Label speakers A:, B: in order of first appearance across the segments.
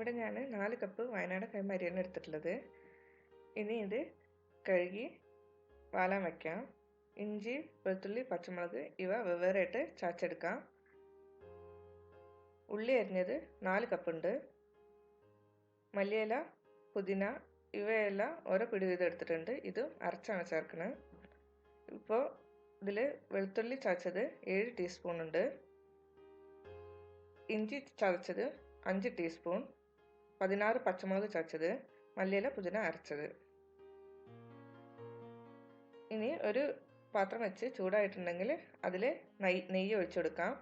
A: ഇവിടെ ഞാൻ നാല് കപ്പ് വയനാട് കൈമരിയാണ് എടുത്തിട്ടുള്ളത്. ഇനി ഇത് കഴുകി വാലാൻ വയ്ക്കാം ഇഞ്ചി വെളുത്തുള്ളി പച്ചമുളക് ഇവ വെവ്വേറെയായിട്ട് ചാച്ചെടുക്കാം ഉള്ളി അരിഞ്ഞത് നാല് കപ്പുണ്ട് മല്ലിയില പുതിന ഇവയെല്ലാം ഓരോ പിടി വീതം എടുത്തിട്ടുണ്ട്. ഇതും അരച്ചാണ് ചേർക്കുന്നത് ഇപ്പോൾ ഇതിൽ വെളുത്തുള്ളി ചതച്ചത് ഏഴ് ടീസ്പൂൺ ഉണ്ട്. ഇഞ്ചി ചതച്ചത് അഞ്ച് ടീസ്പൂൺ പതിനാറ് പച്ചമുളക് ചതച്ചത് മല്ലിയില പുതിന അരച്ചത്. ഇനി ഒരു പാത്രം വെച്ച് ചൂടായിട്ടുണ്ടെങ്കിൽ അതിൽ നെയ് നെയ്യ് ഒഴിച്ചു കൊടുക്കാം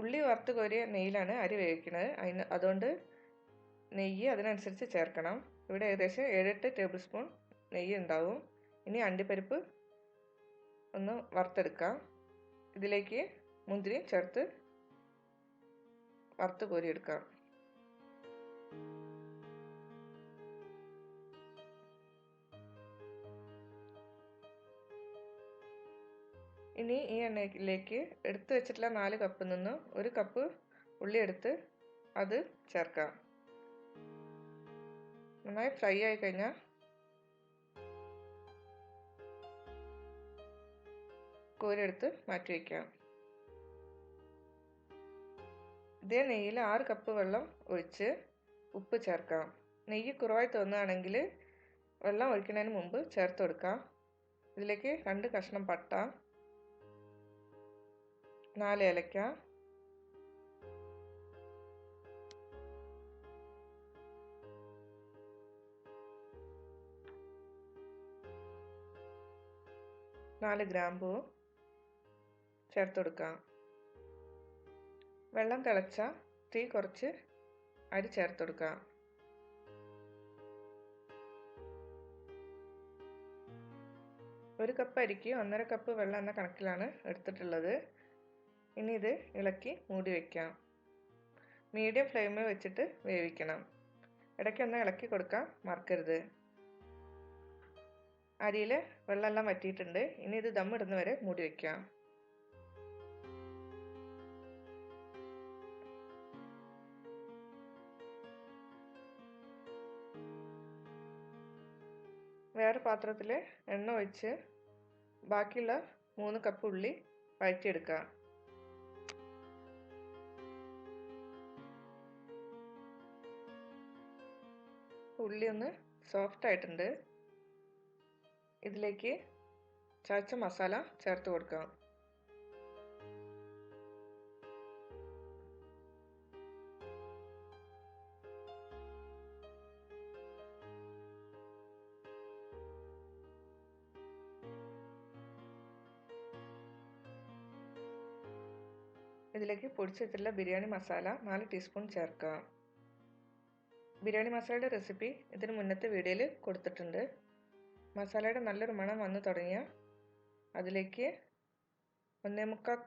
A: ഉള്ളി വറുത്ത് കോരിയ നെയ്യിലാണ് അരി വേവിക്കുന്നത്. അതിന് അതുകൊണ്ട് നെയ്യ് അതിനനുസരിച്ച് ചേർക്കണം. ഇവിടെ ഏകദേശം ഏഴെട്ട് ടേബിൾ സ്പൂൺ നെയ്യ് ഉണ്ടാവും. ഇനി അണ്ടിപ്പരിപ്പ് ഒന്ന് വറുത്തെടുക്കാം. ഇതിലേക്ക് മുന്തിരി ചേർത്ത് വറുത്ത് കോരിയെടുക്കാം. ഇനി ഈ എണ്ണയിലേക്ക് എടുത്തു വെച്ചിട്ടുള്ള നാല് കപ്പിൽ നിന്ന് ഒരു കപ്പ് ഉള്ളി എടുത്ത് അത് ചേർക്കാം. നന്നായി ഫ്രൈ ആയി കഴിഞ്ഞാൽ കോരിയെടുത്ത് മാറ്റി വയ്ക്കാം ഇതേ നെയ്യിൽ ആറ് കപ്പ് വെള്ളം ഒഴിച്ച് ഉപ്പ് ചേർക്കാം. നെയ്യ് കുറവായി തോന്നുകയാണെങ്കിൽ വെള്ളം ഒഴിക്കുന്നതിന് മുമ്പ് ചേർത്ത് കൊടുക്കാം. ഇതിലേക്ക് രണ്ട് കഷ്ണം പട്ട നാല് ഏലക്ക നാല് ഗ്രാമ്പൂ ചേർത്ത് കൊടുക്കാം. വെള്ളം തിളച്ച തീ കുറച്ച് അരി ചേർത്ത് കൊടുക്കുക ഒരു കപ്പ് അരിക്ക് ഒന്നര കപ്പ് വെള്ളം എന്ന കണക്കിലാണ് എടുത്തിട്ടുള്ളത്. ഇനി ഇത് ഇളക്കി മൂടി വയ്ക്കാം മീഡിയം ഫ്ലെയിമിൽ വെച്ചിട്ട് വേവിക്കണം. ഇടയ്ക്ക് ഒന്ന് ഇളക്കി കൊടുക്കാൻ മറക്കരുത്. അരിയിൽ വെള്ളമെല്ലാം വറ്റിയിട്ടുണ്ട്. ഇനി ഇത് ദം ഇടുന്ന വരെ മൂടി വയ്ക്കാം വേറെ പാത്രത്തിൽ എണ്ണ ഒഴിച്ച് ബാക്കിയുള്ള മൂന്ന് കപ്പ് ഉള്ളി വഴറ്റിയെടുക്കുക. ഉള്ളി ഒന്ന് സോഫ്റ്റ് ആയിട്ടുണ്ട്. ഇതിലേക്ക് ചതച്ച മസാല ചേർത്ത് കൊടുക്കാം. ഇതിലേക്ക് പൊടിച്ചിട്ടുള്ള ബിരിയാണി മസാല നാല് ടീസ്പൂൺ ചേർക്കുക ബിരിയാണി മസാലയുടെ റെസിപ്പി ഇതിന് മുന്നത്തെ വീഡിയോയിൽ കൊടുത്തിട്ടുണ്ട്. മസാലയുടെ നല്ലൊരു മണം വന്നു തുടങ്ങിയ അതിലേക്ക് ഒന്നേ മുക്കാൽ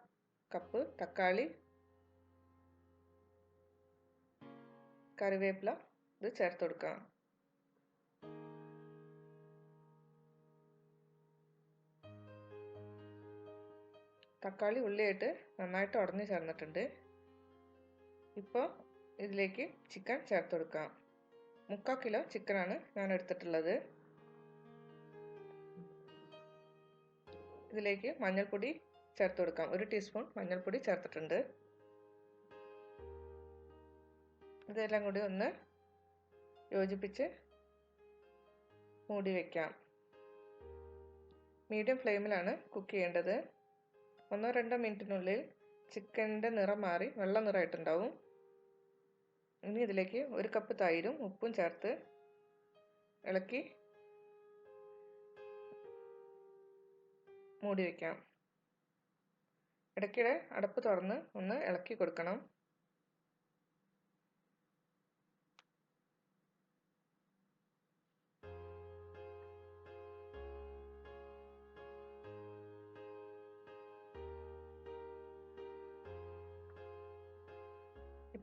A: കപ്പ് തക്കാളി കറിവേപ്പില ഇത് ചേർത്ത് കൊടുക്കാം. തക്കാളി ഉള്ളിയായിട്ട് നന്നായിട്ട് ഉടഞ്ഞു ചേർന്നിട്ടുണ്ട്. ഇപ്പോൾ ഇതിലേക്ക് ചിക്കൻ ചേർത്ത് കൊടുക്കാം. മുക്കാൽ കിലോ ചിക്കനാണ് ഞാൻ എടുത്തിട്ടുള്ളത് ഇതിലേക്ക് മഞ്ഞൾപ്പൊടി ചേർത്ത് കൊടുക്കാം. ഒരു ടീസ്പൂൺ മഞ്ഞൾപ്പൊടി ചേർത്തിട്ടുണ്ട്. ഇതെല്ലാം കൂടി ഒന്ന് യോജിപ്പിച്ച് മൂടി വയ്ക്കാം മീഡിയം ഫ്ലെയിമിലാണ് കുക്ക് ചെയ്യേണ്ടത്. ഒന്നോ രണ്ടോ മിനിറ്റിനുള്ളിൽ ചിക്കന്റെ നിറം മാറി വെള്ള നിറമായിട്ടുണ്ടാവും. ഇനി ഇതിലേക്ക് ഒരു കപ്പ് തൈരും ഉപ്പും ചേർത്ത് ഇളക്കി മൂടി വയ്ക്കാം ഇടയ്ക്കിടെ അടപ്പ് തുറന്ന് ഒന്ന് ഇളക്കി കൊടുക്കണം.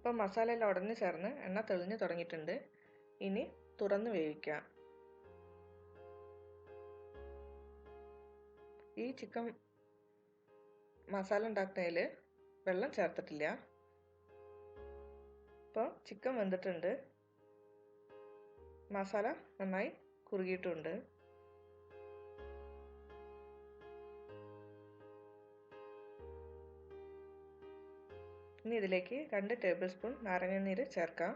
A: ഇപ്പം മസാല എല്ലാം ഉടഞ്ഞു ചേർന്ന് എണ്ണ തെളിഞ്ഞു തുടങ്ങിയിട്ടുണ്ട്. ഇനി തുറന്ന് വേവിക്കാം ഈ ചിക്കൻ മസാല ഉണ്ടാക്കുന്നതിൽ വെള്ളം ചേർത്തിട്ടില്ല. ഇപ്പോൾ ചിക്കൻ വെന്തിട്ടുണ്ട്. മസാല നന്നായി കുറുകിയിട്ടുണ്ട്. ഇനി ഇതിലേക്ക് രണ്ട് ടേബിൾ സ്പൂൺ നാരങ്ങാനീര് ചേർക്കാം.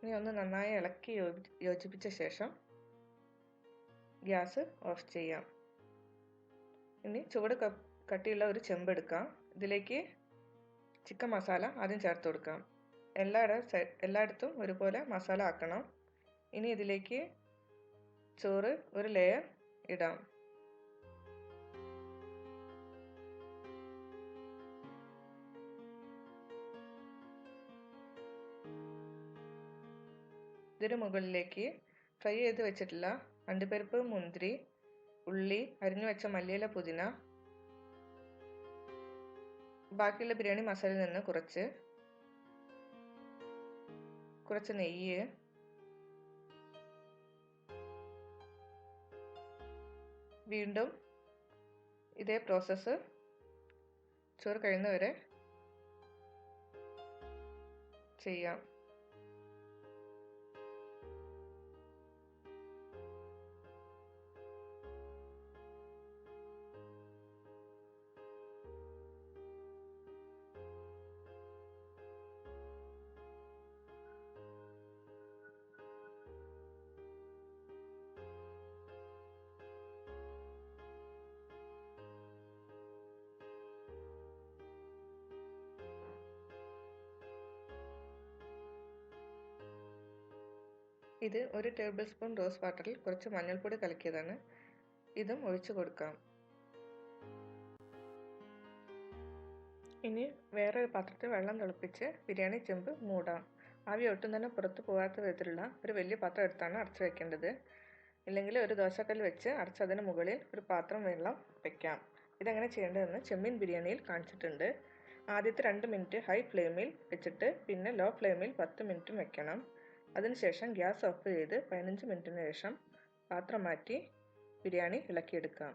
A: ഇനി ഒന്ന് നന്നായി ഇളക്കി യോജിപ്പിച്ച ശേഷം ഗ്യാസ് ഓഫ് ചെയ്യാം. ഇനി ചുവട് കട്ടിയുള്ള ഒരു ചെമ്പ് എടുക്കാം. ഇതിലേക്ക് ചിക്കൻ മസാല ആദ്യം ചേർത്ത് കൊടുക്കാം. എല്ലായിട എല്ലായിടത്തും ഒരുപോലെ മസാല ആക്കണം. ഇനി ഇതിലേക്ക് ചോറ് ഒരു ലെയർ ഇടാം. ഇതിന് മുകളിലേക്ക് ഫ്രൈ ചെയ്ത് വെച്ചിട്ടുള്ള അണ്ടിപ്പരിപ്പ് മുന്തിരി ഉള്ളി അരിഞ്ഞു വെച്ച മല്ലിയില പുതിന ബാക്കിയുള്ള ബിരിയാണി മസാലയിൽ നിന്ന് കുറച്ച് കുറച്ച് നെയ്യ് വീണ്ടും ഇതേ പ്രോസസ്സ് ചോറ് കഴിയുന്നവരെ ചെയ്യാം. ഇത് ഒരു ടേബിൾ സ്പൂൺ റോസ് വാട്ടറിൽ കുറച്ച് മഞ്ഞൾപ്പൊടി കലക്കിയതാണ്. ഇതും ഒഴിച്ചു കൊടുക്കാം. ഇനി വേറൊരു പാത്രത്തിൽ വെള്ളം തിളപ്പിച്ച് ബിരിയാണി ചെമ്പ് മൂടാം. ആവി ഒട്ടും തന്നെ പുറത്തു പോകാത്ത വിധത്തിലുള്ള ഒരു വലിയ പാത്രം എടുത്താണ് അടച്ചു വെക്കേണ്ടത്. ഇല്ലെങ്കിൽ ഒരു ദോശക്കല്ല് വെച്ച് അടച്ചതിന് മുകളിൽ ഒരു പാത്രം വെള്ളം വെക്കാം. ഇതെങ്ങനെ ചെയ്യേണ്ടതെന്ന് ചെമ്മീൻ ബിരിയാണിയിൽ കാണിച്ചിട്ടുണ്ട്. ആദ്യത്തെ രണ്ട് മിനിറ്റ് ഹൈ ഫ്ലെയിമിൽ വെച്ചിട്ട് പിന്നെ ലോ ഫ്ലെയിമിൽ പത്ത് മിനിറ്റും വെക്കണം. അതിനുശേഷം ഗ്യാസ് ഓഫ് ചെയ്ത് പതിനഞ്ച് മിനിറ്റിന് ശേഷം പാത്രം മാറ്റി ബിരിയാണി ഇളക്കിയെടുക്കാം.